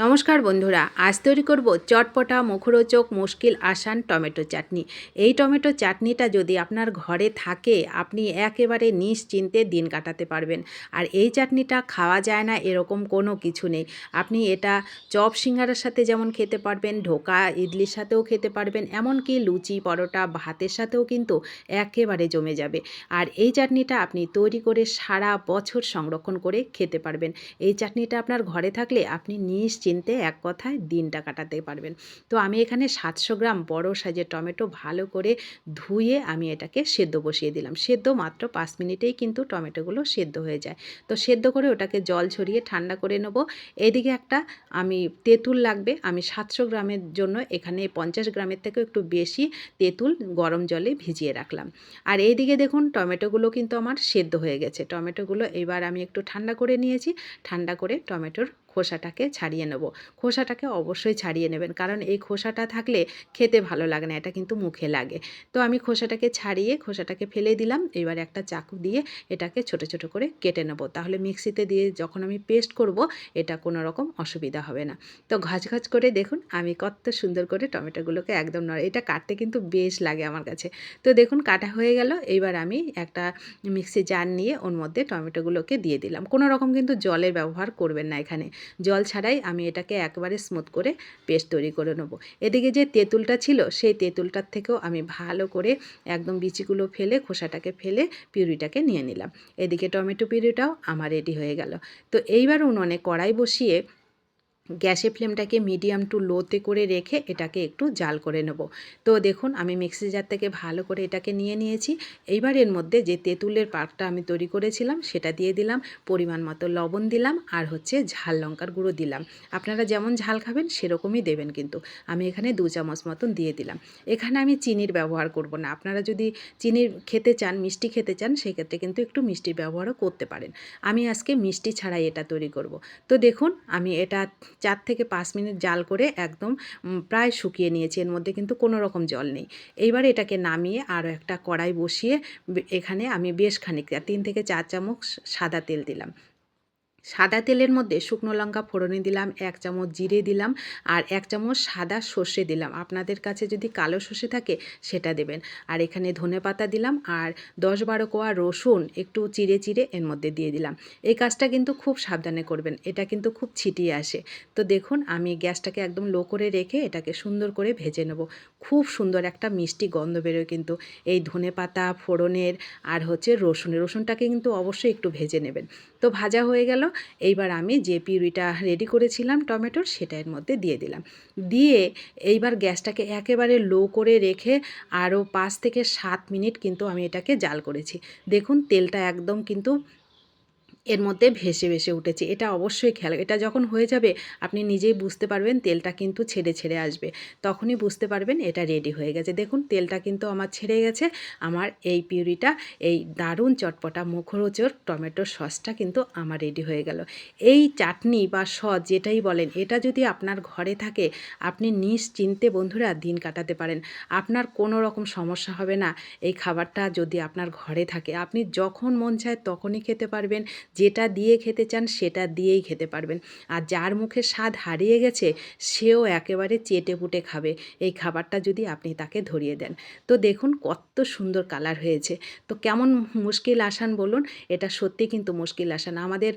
নমস্কার বন্ধুরা, আজ তৈরি করব চটপটা, মুখরোচক, মুশকিল, আসান টমেটো চাটনি। এই টমেটো চাটনিটা যদি আপনার ঘরে থাকে, আপনি একেবারে নিশ্চিন্তে দিন কাটাতে পারবেন। আর এই চাটনিটা খাওয়া যায় না, এরকম কোনো কিছু নেই। আপনি এটা চপ সিঙ্গারার সাথে যেমন খেতে পারবেন, ঢোকা ইডলির সাথেও খেতে পারবেন, এমনকি লুচি, পরোটা ভাতের সাথেও কিন্তু একেবারে জমে যাবে। আর এই চাটনিটা আপনি তৈরি করে সারা বছর সংরক্ষণ করে খেতে পারবেন। এই চাটনিটা আপনার ঘরে থাকলে আপনি নিশ্চিন্তে এক কথায় দিনটা কাটাতে পারবেন। তো আমি এখানে সাতশো গ্রাম বড় সাইজের টমেটো ভালো করে ধুয়ে আমি এটাকে সেদ্ধ বসিয়ে দিলাম। সেদ্ধ মাত্র পাঁচ মিনিটেই কিন্তু টমেটোগুলো সেদ্ধ হয়ে যায়। তো সেদ্ধ করে ওটাকে জল ছড়িয়ে ঠান্ডা করে নেব। এদিকে একটা আমি তেঁতুল লাগবে। আমি সাতশো গ্রামের জন্য এখানে পঞ্চাশ গ্রামের থেকেও একটু বেশি তেঁতুল গরম জলে ভিজিয়ে রাখলাম। আর এইদিকে দেখুন টমেটোগুলো কিন্তু আমার সেদ্ধ হয়ে গেছে। টমেটোগুলো এবার আমি একটু ঠান্ডা করে নিয়েছি। ঠান্ডা করে টমেটোর খোসাটাকে ছাড়িয়ে নেব। খোসাটাকে অবশ্যই ছাড়িয়ে নেবেন, কারণ এই খোসাটা থাকলে খেতে ভালো লাগে না, এটা কিন্তু মুখে লাগে। তো আমি খোসাটাকে ছাড়িয়ে খোসাটাকে ফেলে দিলাম, এবার একটা চাকু দিয়ে এটাকে ছোট ছোট করে কেটে নেব। তাহলে মিক্সিতে দিয়ে যখন আমি পেস্ট করব, এটা কোনো রকম অসুবিধা হবে না। তো ঘাচ ঘাচ করে দেখুন, আমি কত সুন্দর করে টমেটোগুলোকে একদম নড়ে, এটা কাটতে কিন্তু বেশ লাগে আমার কাছে। তো দেখুন, কাটা হয়ে গেল এইবার আমি একটা মিক্সি জার নিয়ে ওর মধ্যে টমেটোগুলোকে দিয়ে দিলাম। কোনো রকম কিন্তু জলের ব্যবহার করবেন না এখানে। জল ছাড়াই আমি এটাকে একবারে স্মুথ করে পেস্ট তৈরি করে নেব। এদিকে যে তেঁতুলটা ছিল, সেই তেঁতুলটার থেকেও আমি ভালো করে একদম বিচিগুলো ফেলে, খোসাটাকে ফেলে পিউরিটাকে নিয়ে নিলাম। এদিকে টমেটো পিউরিটাও আমার রেডি হয়ে গেল। তো এইবার উনুনে কড়াই বসিয়ে গ্যাসের ফ্লেমটাকে মিডিয়াম টু লোতে করে রেখে এটাকে একটু জাল করে নেব। তো দেখুন, আমি মিক্সি জার থেকে ভালো করে এটাকে নিয়ে নিয়েছি। এইবার এর মধ্যে যে তেঁতুলের পাকটা আমি তৈরি করেছিলাম, সেটা দিয়ে দিলাম, পরিমাণ মতো লবণ দিলাম, আর হচ্ছে ঝাল লঙ্কার গুঁড়ো দিলাম। আপনারা যেমন ঝাল খাবেন, সেরকমই দেবেন কিন্তু। আমি এখানে দু চামচ মতন দিয়ে দিলাম। এখানে আমি চিনির ব্যবহার করব না। আপনারা যদি চিনির খেতে চান, মিষ্টি খেতে চান, সেক্ষেত্রে কিন্তু একটু মিষ্টির ব্যবহারও করতে পারেন। আমি আজকে মিষ্টি ছাড়াই এটা তৈরি করব। তো দেখুন, আমি এটা চার থেকে পাঁচ মিনিট জাল করে একদম প্রায় শুকিয়ে নিয়েছি। এর মধ্যে কিন্তু কোনো রকম জল নেই। এইবার এটাকে নামিয়ে আরও একটা কড়াই বসিয়ে, এখানে আমি বেশ খানিকটা, তিন থেকে চার চামচ সাদা তেল দিলাম। সাদা তেলের মধ্যে শুকনো লঙ্কা ফোড়নে দিলাম, এক চামচ জিরে দিলাম আর এক চামচ সাদা সর্ষে দিলাম। আপনাদের কাছে যদি কালো সর্ষে থাকে সেটা দেবেন। আর এখানে ধনে পাতা দিলাম আর দশ বারো কোয়া রসুন একটু চিড়ে চিড়ে এর মধ্যে দিয়ে দিলাম। এই কাজটা কিন্তু খুব সাবধানে করবেন, এটা কিন্তু খুব ছিটিয়ে আসে। তো দেখুন, আমি গ্যাসটাকে একদম লো করে রেখে এটাকে সুন্দর করে ভেজে নেব। খুব সুন্দর একটা মিষ্টি গন্ধ বেরোয় কিন্তু এই ধনে পাতা ফোড়নের আর হচ্ছে রসুন। রসুনটাকে কিন্তু অবশ্যই একটু ভেজে নেবেন। তো ভাজা হয়ে গেল। এইবার আমি যে পিউরিটা রেডি করেছিলাম টমেটোর সেটা এর মধ্যে দিয়ে দিলাম। দিয়ে এইবার গ্যাসটাকে একেবারে লো করে রেখে আরও পাঁচ থেকে সাত মিনিট কিন্তু আমি এটাকে জাল করেছি। দেখুন তেলটা একদম কিন্তু এর মধ্যে ভেসে ভেসে উঠেছে। এটা অবশ্যই খেয়াল এটা যখন হয়ে যাবে, আপনি নিজেই বুঝতে পারবেন তেলটা কিন্তু ছেড়ে ছেড়ে আসবে। তখনই বুঝতে পারবেন এটা রেডি হয়ে গেছে। দেখুন, তেলটা কিন্তু আমার ছেড়ে গেছে। আমার এই পিউরিটা, এই দারুণ চটপটা মুখরোচর টমেটোর সসটা কিন্তু আমার রেডি হয়ে গেল। এই চাটনি বা সস যেটাই বলেন, এটা যদি আপনার ঘরে থাকে, আপনি নিশ্চিন্তে বন্ধুরা দিন কাটাতে পারেন। আপনার কোনো রকম সমস্যা হবে না। এই খাবারটা যদি আপনার ঘরে থাকে, আপনি যখন মন চায় তখনই খেতে পারবেন। যেটা দিয়ে খেতে চান সেটা দিয়েই খেতে পারবেন। আর যার মুখে স্বাদ হারিয়ে গেছে, সেও একেবারে চেটে পুটে খাবে। এই খাবারটা যদি আপনি তাকে ধরিয়ে দেন। তো দেখুন কত সুন্দর কালার হয়েছে। তো কেমন মুশকিল আসান বলুন, এটা সত্যি কিন্তু মুশকিল আসান। আমাদের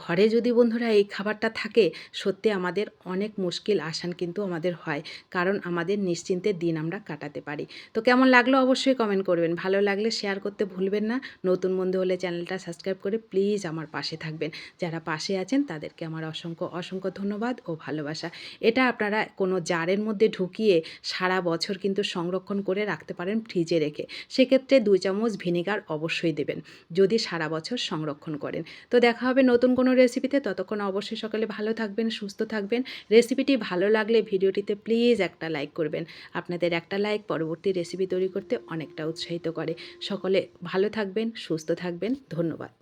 ঘরে যদি বন্ধুরা এই খাবারটা থাকে, সত্যি আমাদের অনেক মুশকিল আসান কিন্তু আমাদের হয়, কারণ আমাদের নিশ্চিন্তে দিন আমরা কাটাতে পারি। তো কেমন লাগল অবশ্যই কমেন্ট করবেন। ভালো লাগলে শেয়ার করতে ভুলবেন না। নতুন বন্ধু হলে চ্যানেলটা সাবস্ক্রাইব করে প্লিজ আমার পাশে থাকবেন। যারা পাশে আছেন, তাদেরকে আমার অসংখ্য অসংখ্য ধন্যবাদ ও ভালোবাসা। এটা আপনারা কোনো জারের মধ্যে ঢুকিয়ে সারা বছর কিন্তু সংরক্ষণ করে রাখতে পারেন ফ্রিজে রেখে। সেক্ষেত্রে দুই চামচ ভিনেগার অবশ্যই দেবেন, যদি সারা বছর সংরক্ষণ করেন। তো দেখা হবে নতুন কোনো রেসিপিতে ততক্ষণ অবশ্যই সকলে ভালো থাকবেন, সুস্থ থাকবেন। রেসিপিটি ভালো লাগলে ভিডিওটিতে প্লিজ একটা লাইক করবেন। আপনাদের একটা লাইক পরবর্তী রেসিপি তৈরি করতে অনেকটা উৎসাহিত করে। সকলে ভালো থাকবেন, সুস্থ থাকবেন। ধন্যবাদ।